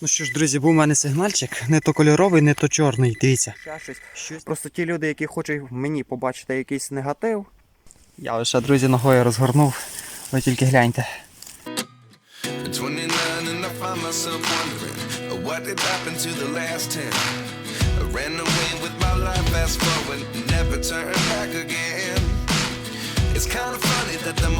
Ну що ж, друзі, був у мене сигнальчик, не то кольоровий, не то чорний. Дивіться. Щось. щось. Просто ті люди, які хочуть мені побачити якийсь негатив, Я лише, друзі, ногою розгорнув. Ви тільки гляньте. At 29 and I find myself wondering what did happen to the last 10 I ran away with my life fast forward never turn back again It's kind of funny that the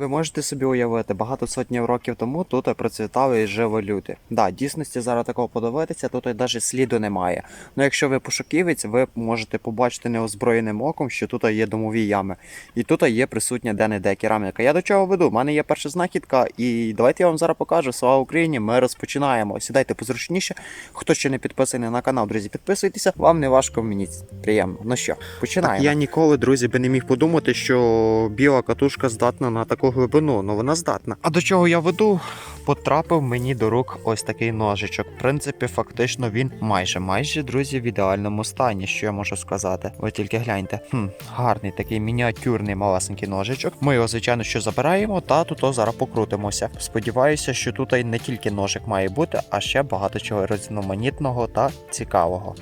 ви можете собі уявити, багато сотнів років тому тут процвітали і жили люди. Да, дійсності зараз такого подивитися, тут навіть сліду немає. Ну якщо ви пошуківець, ви можете побачити неозброєним оком, що тут є домові ями. І тут є присутня де-не-де кераміка. Я до чого веду? У мене є перша знахідка, і давайте я вам зараз покажу. Слава Україні! Ми розпочинаємо. Сідайте позручніше. Хто ще не підписаний на канал, друзі, підписуйтеся. Вам не важко, мені приємно. Ну що, починаємо. Так, я ніколи, друзі, би не міг подумати, що біла катушка здатна на таку глибину, ну вона здатна. А до чого я веду? Потрапив мені до рук ось такий ножичок. В принципі, фактично він майже майже друзі в ідеальному стані, що я можу сказати. Ви тільки гляньте. Хм, гарний такий мініатюрний малесенький ножичок. Ми його, звичайно, що забираємо, та тут зараз покрутимося. Сподіваюся, що тут не тільки ножик має бути, а ще багато чого різноманітного та цікавого.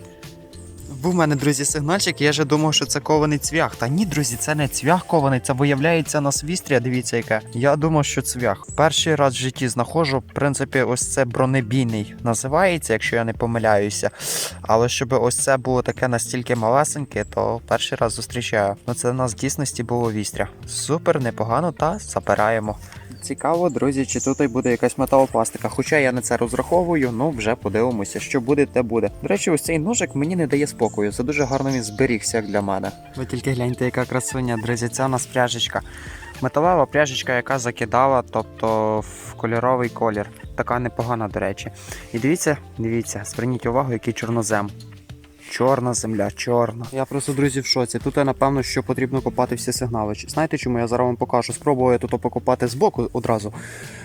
Був в мене, друзі, сигнальчик, я вже думав, що це кований цвях. Та ні, друзі, це не цвях кований, це виявляється на свістрі, дивіться яке. Я думав, що цвях. Перший раз в житті знаходжу, в принципі, ось це бронебійний називається, якщо я не помиляюся. Але щоб ось це було таке настільки малесеньке, то перший раз зустрічаю. Ну це в нас в дійсності було вістря. Супер, непогано, та забираємо. Цікаво, друзі, чи тут і буде якась металопластика. Хоча я на це розраховую, ну вже подивимося, що буде, те буде. До речі, ось цей ножик мені не дає спокою. Це дуже гарно він зберігся як для мене. Ви тільки гляньте, яка красуня, друзі, це у нас пряжечка. Металева пряжечка, яка закидала, тобто в кольоровий колір. Така непогана, до речі. І дивіться, дивіться, зверніть увагу, який чорнозем. Чорна земля, чорна. Я просто, друзі, в шоці. Тут, напевно, що потрібно копати всі сигнали. Знаєте, чому я зараз вам покажу? Спробую я тут покопати збоку одразу,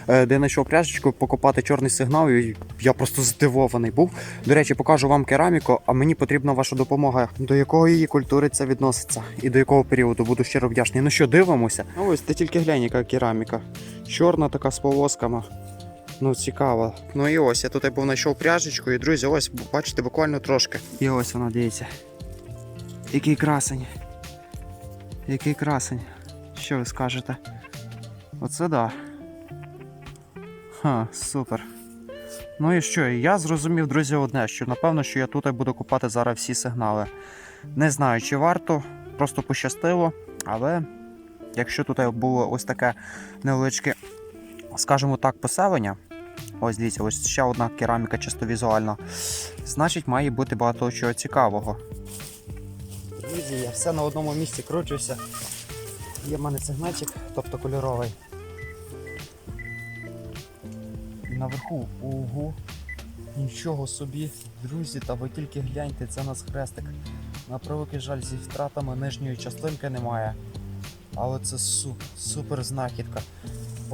е, де знайшов пряжечку, покопати чорний сигнал, і я просто здивований був. До речі, покажу вам кераміку, а мені потрібна ваша допомога. До якого її культури це відноситься і до якого періоду буду щиро вдячний. Ну що, дивимося? Ну ось ти тільки глянь, яка кераміка. Чорна така з полосками. Ну, цікаво. Ну і ось, я тут був знайшов пряжечку, і друзі, ось бачите, буквально трошки. І ось вона, дивіться. Який красень. Який красень. Що ви скажете? Оце да. Ха, супер. Ну і що? Я зрозумів, друзі, одне, що напевно, що я тут буду купати зараз всі сигнали. Не знаю, чи варто, просто пощастило, але якщо тут було ось таке невеличке, скажімо так, поселення. Ось дивіться, ось ще одна кераміка чисто візуальна. Значить, має бути багато чого цікавого. Друзі, я все на одному місці кручуся. Є в мене сигнальчик, тобто кольоровий. Наверху, ого, нічого собі, друзі, та ви тільки гляньте, це нас хрестик. На превеликий жаль, зі втратами нижньої частинки немає. Але це супер, супер знахідка.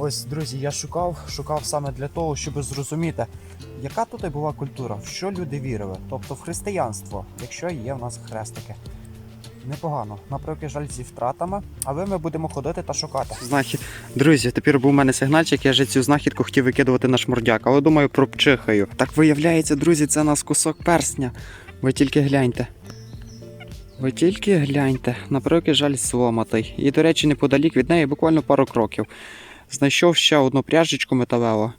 Ось, друзі, я шукав, шукав саме для того, щоб зрозуміти, яка тут була культура, в що люди вірили, тобто в християнство, якщо є в нас хрестики. Непогано, на превеликий жаль зі втратами, але ми будемо ходити та шукати. Знахід. Друзі, тепер був у мене сигнальчик, я вже цю знахідку хотів викидувати на шмурдяк, але думаю, пропчихаю. Так виявляється, друзі, це нас кусок персня. Ви тільки гляньте. Ви тільки гляньте, на превеликий жаль зломатий. І, до речі, неподалік від неї буквально пару кроків. Знайшов ще одну пряжечку металеву.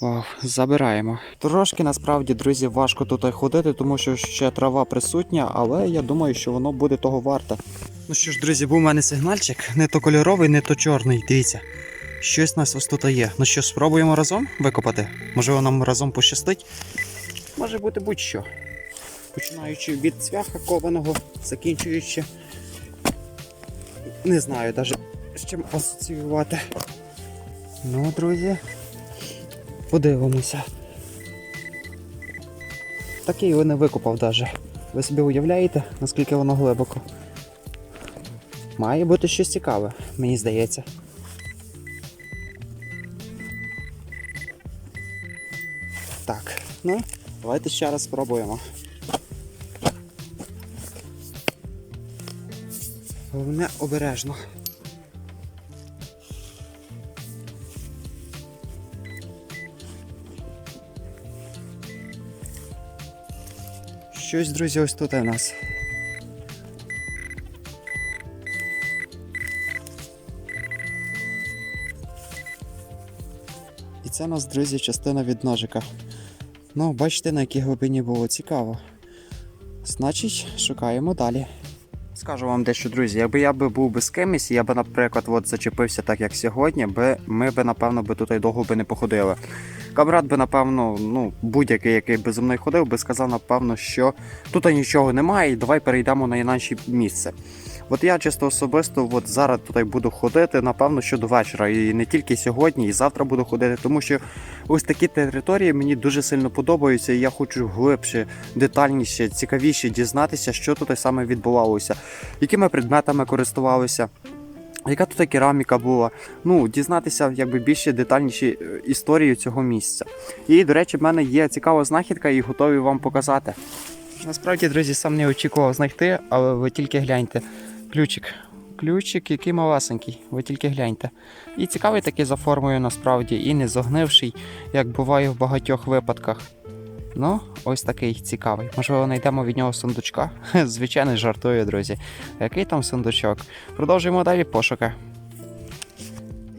Вау, забираємо. Трошки насправді, друзі, важко тут ходити, тому що ще трава присутня, але я думаю, що воно буде того варте. Ну що ж, друзі, був у мене сигнальчик, не то кольоровий, не то чорний. Дивіться. Щось у нас ось тут є. Ну що, спробуємо разом викопати? Можливо, нам разом пощастить? Може бути будь-що. Починаючи від цвяха кованого, закінчуючи. Не знаю навіть з чим асоціювати. Ну, друзі, подивимося. Такий його не викопав даже. Ви собі уявляєте, наскільки воно глибоко? Має бути щось цікаве, мені здається. Так, ну, давайте ще раз спробуємо. Головне обережно. Щось, друзі, ось тут у нас. І це у нас, друзі, частина від ножика. Ну, бачите, на якій глибині було цікаво. Значить, шукаємо далі. Скажу вам дещо, друзі, якби я би був би з кимось, я би, наприклад, от зачепився так, як сьогодні, би ми би, напевно, би тут довго би не походили. Камрад би, напевно, ну, будь-який, який би зі мною ходив, би сказав, напевно, що тут нічого немає, і давай перейдемо на інше місце. От я чисто особисто от зараз тут буду ходити, напевно, що до вечора. І не тільки сьогодні, і завтра буду ходити, тому що ось такі території мені дуже сильно подобаються, і я хочу глибше, детальніше, цікавіше дізнатися, що тут саме відбувалося, якими предметами користувалися. Яка тут кераміка була? Ну, дізнатися якби більше детальніші е, історію цього місця. І, до речі, в мене є цікава знахідка і готові вам показати. Насправді, друзі, сам не очікував знайти, але ви тільки гляньте. Ключик. Ключик, який малесенький, ви тільки гляньте. І цікавий такий за формою насправді, і не зогнивший, як буває в багатьох випадках. Ну, ось такий цікавий. Можливо, знайдемо від нього сундучка. Звичайно, жартую, друзі. Який там сундучок? Продовжуємо далі пошуки.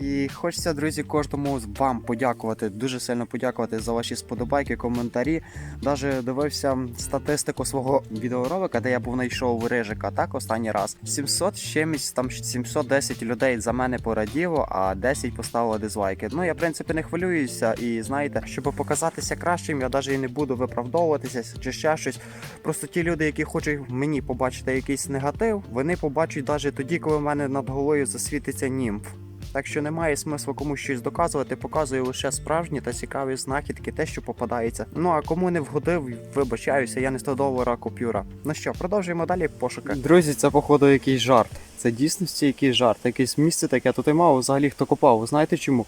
І хочеться, друзі, кожному з вам подякувати, дуже сильно подякувати за ваші сподобайки, коментарі. Даже дивився статистику свого відеоролика, де я був знайшов рижика, так останній раз. 700 з чимось, там 710 людей за мене пораділо, а 10 поставили дизлайки. Ну я в принципі не хвилююся, і знаєте, щоб показатися кращим, я навіть і не буду виправдовуватися чи ще щось. Просто ті люди, які хочуть мені побачити якийсь негатив, вони побачать навіть тоді, коли в мене над головою засвітиться німф. Так що немає смислу комусь щось доказувати, показую лише справжні та цікаві знахідки, те, що попадається. Ну а кому не вгодив, вибачаюся, я не 100 долара купюра. Ну що, продовжуємо далі пошуки. Друзі, це походу якийсь жарт. Це дійсності якийсь жарт, якесь місце таке тут і мало взагалі хто копав. Ви знаєте чому?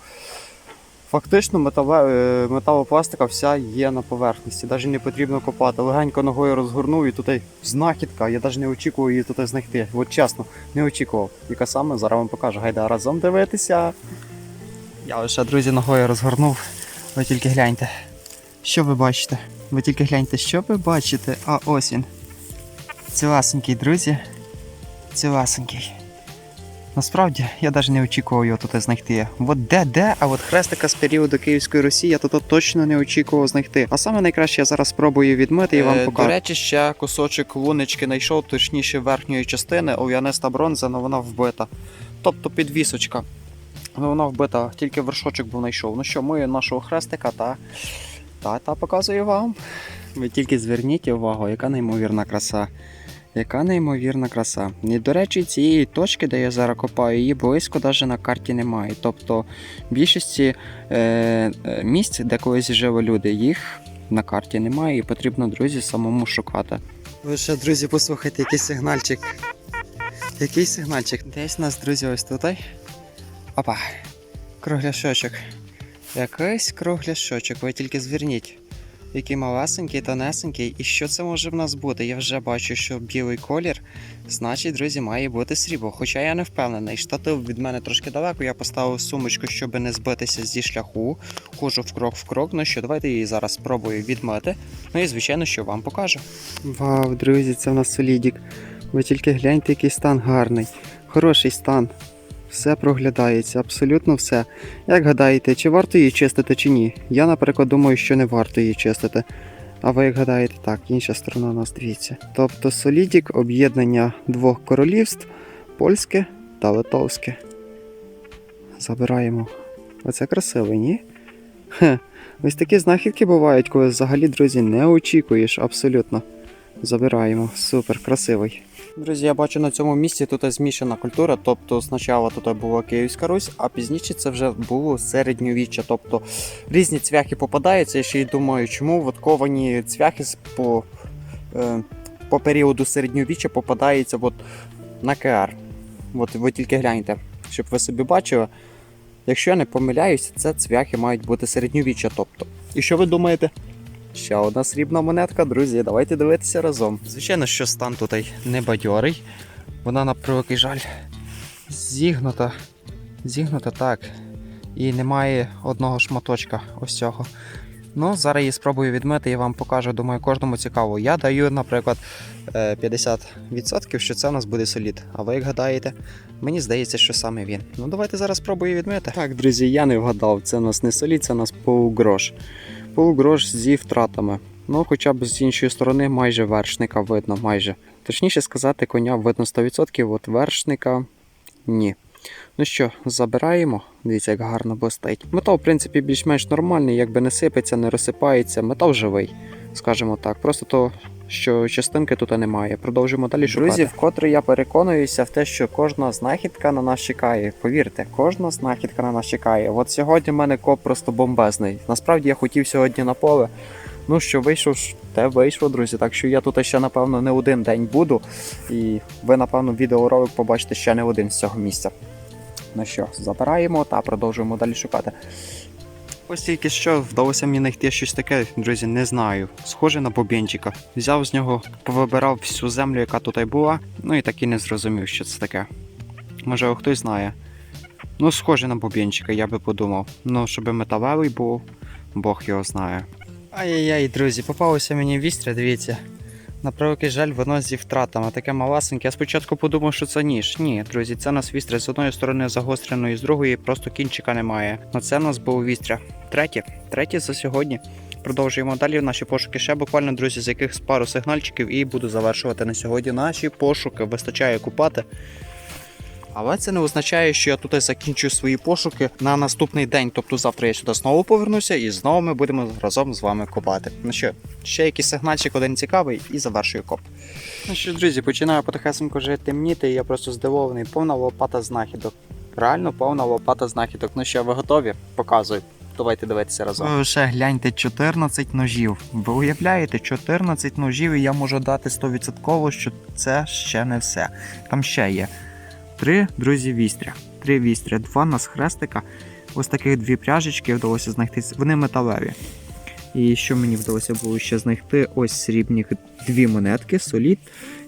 Фактично е, металопластика вся є на поверхності, навіть не потрібно копати. Легенько ногою розгорнув і тут знахідка, я навіть не очікував її тут знайти. От чесно, не очікував. Яка саме зараз вам покажу. Гайда разом дивитися. Я лише, друзі, ногою розгорнув. Ви тільки гляньте. Що ви бачите? Ви тільки гляньте, що ви бачите? А ось він. Ціласенький, друзі. Ціласенький. Насправді, я навіть не очікував його тут знайти. От де-де, а от хрестика з періоду Київської Росії я тут точно не очікував знайти. А саме найкраще я зараз спробую відмити і вам Е, покажу. До речі, ще кусочок луночки знайшов, точніше верхньої частини, ов'яниста бронза, але вона вбита. Тобто підвісочка. Але вона вбита, тільки вершочок був знайшов. Ну що, мою нашого хрестика та, та, та показую вам. Ви тільки зверніть увагу, яка неймовірна краса. Яка неймовірна краса. І, до речі, цієї точки, де я зараз копаю, її близько навіть на карті немає. Тобто в більшості е, е, місць, де колись жили люди, їх на карті немає і потрібно, друзі, самому шукати. Ви ще, друзі, послухайте, який сигнальчик. Який сигнальчик? Десь у нас, друзі, ось тут. Опа. Кругляшочок. Якийсь кругляшочок, ви тільки зверніть. Який малесенький, тонесенький. І що це може в нас бути? Я вже бачу, що білий колір, значить, друзі, має бути срібло. Хоча я не впевнений. Штатив від мене трошки далеко. Я поставив сумочку, щоб не збитися зі шляху. Хожу в крок в крок. Ну що, давайте її зараз спробую відмити. Ну і звичайно, що вам покажу. Вау, друзі, це в нас солідік. Ви тільки гляньте, який стан гарний. Хороший стан. Все проглядається, абсолютно все. Як гадаєте, чи варто її чистити чи ні? Я, наприклад, думаю, що не варто її чистити. А ви як гадаєте, так, інша сторона у нас дивіться. Тобто Солідік об'єднання двох королівств польське та литовське. Забираємо. Оце красиво, ні? Хе. Ось такі знахідки бувають, коли взагалі, друзі, не очікуєш абсолютно. Забираємо. Супер, красивий. Друзі, я бачу на цьому місці тут змішана культура. Тобто спочатку тут була Київська Русь, а пізніше це вже було середньовіччя. Тобто різні цвяхи попадаються. Я ще й думаю, чому от ковані цвяхи по, е, по періоду середньовіччя попадаються от на КР. От ви тільки гляньте, щоб ви собі бачили. Якщо я не помиляюся, це цвяхи мають бути середньовіччя. Тобто. І що ви думаєте? Ще одна срібна монетка, друзі, давайте дивитися разом. Звичайно, що стан тут не бадьорий. Вона на превеликий жаль зігнута. Зігнута так. І немає одного шматочка ось цього. Ну, зараз її спробую відмити і вам покажу. Думаю, кожному цікаво. Я даю, наприклад, е, 50%, що це у нас буде солід. А ви як гадаєте? Мені здається, що саме він. Ну, давайте зараз спробую відмити. Так, друзі, я не вгадав. Це у нас не солід, це у нас полугрош. Полугрош зі втратами. Ну, хоча б з іншої сторони, майже вершника видно, майже. Точніше сказати, коня видно 100%, от вершника ні. Ну що, забираємо. Дивіться, як гарно блистить. Метал, в принципі, більш-менш нормальний, якби не сипеться, не розсипається. Метал живий, скажімо так. Просто то, що частинки тут немає. Продовжуємо далі шукати. Друзі, вкотре я переконуюся в те, що кожна знахідка на нас чекає. Повірте, кожна знахідка на нас чекає. От сьогодні в мене коп просто бомбезний. Насправді я хотів сьогодні на поле. Ну що вийшов, те вийшло, друзі. Так що я тут ще, напевно, не один день буду. І ви, напевно, відеоролик побачите ще не один з цього місця. Ну що, забираємо та продовжуємо далі шукати. Ось тільки що вдалося мені знайти щось таке, друзі, не знаю. Схоже на бубінчика. Взяв з нього, повибирав всю землю, яка тут була, ну і так і не зрозумів, що це таке. Може, хтось знає. Ну, схоже на бубінчика, я би подумав. Ну, щоб металевий був, Бог його знає. Ай-яй-яй, друзі, попалося мені вістря, дивіться. На превеликий жаль, воно зі втратами. Таке малесеньке. Я спочатку подумав, що це ніж. Ні, друзі, це у нас вістря з одної сторони загостреної, з другої просто кінчика немає. На це у нас було вістря. Третє. Третє за сьогодні. Продовжуємо далі наші пошуки. Ще буквально, друзі, з яких пару сигнальчиків і буду завершувати на сьогодні наші пошуки. Вистачає купати. Але це не означає, що я тут закінчую свої пошуки на наступний день. Тобто завтра я сюди знову повернуся і знову ми будемо разом з вами копати. Ну що, ще якийсь сигнальчик один цікавий і завершую коп. Ну що, друзі, починаю потихесенько вже темніти, і я просто здивований. Повна лопата знахідок. Реально повна лопата знахідок. Ну що, ви готові? Показую. Давайте дивитися разом. Ви лише гляньте 14 ножів. Ви уявляєте, 14 ножів, і я можу дати 100%, що це ще не все. Там ще є три друзі вістря. Три вістря, два нас хрестика. Ось таких дві пряжечки вдалося знайти. Вони металеві. І що мені вдалося було ще знайти? Ось срібні дві монетки, солід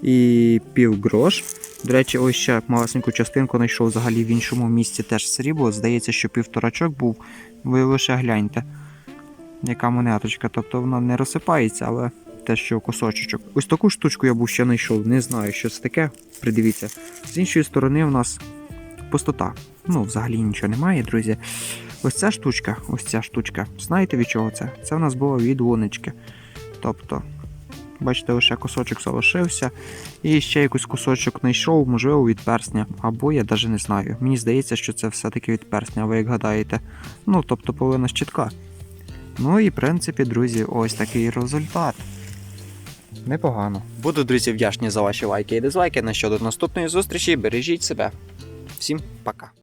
і півгрош. До речі, ось ще малесеньку частинку знайшов взагалі в іншому місці теж срібло. Здається, що півторачок був. Ви лише гляньте, яка монеточка. Тобто вона не розсипається, але те, що кусочок. Ось таку штучку я був ще знайшов. Не знаю, що це таке. Придивіться. З іншої сторони, в нас пустота. Ну, взагалі нічого немає, друзі. Ось ця штучка, ось ця штучка. Знаєте від чого це? Це в нас було від луночки. Тобто, бачите, лише кусочок залишився. І ще якийсь кусочок знайшов, можливо, від персня. Або я навіть не знаю. Мені здається, що це все-таки від персня, ви як гадаєте. Ну, тобто половина щитка. Ну і в принципі, друзі, ось такий результат. Непогано. Буду, друзі, вдячні за ваші лайки і дизлайки. На щодо наступної зустрічі. Бережіть себе. Всім пока.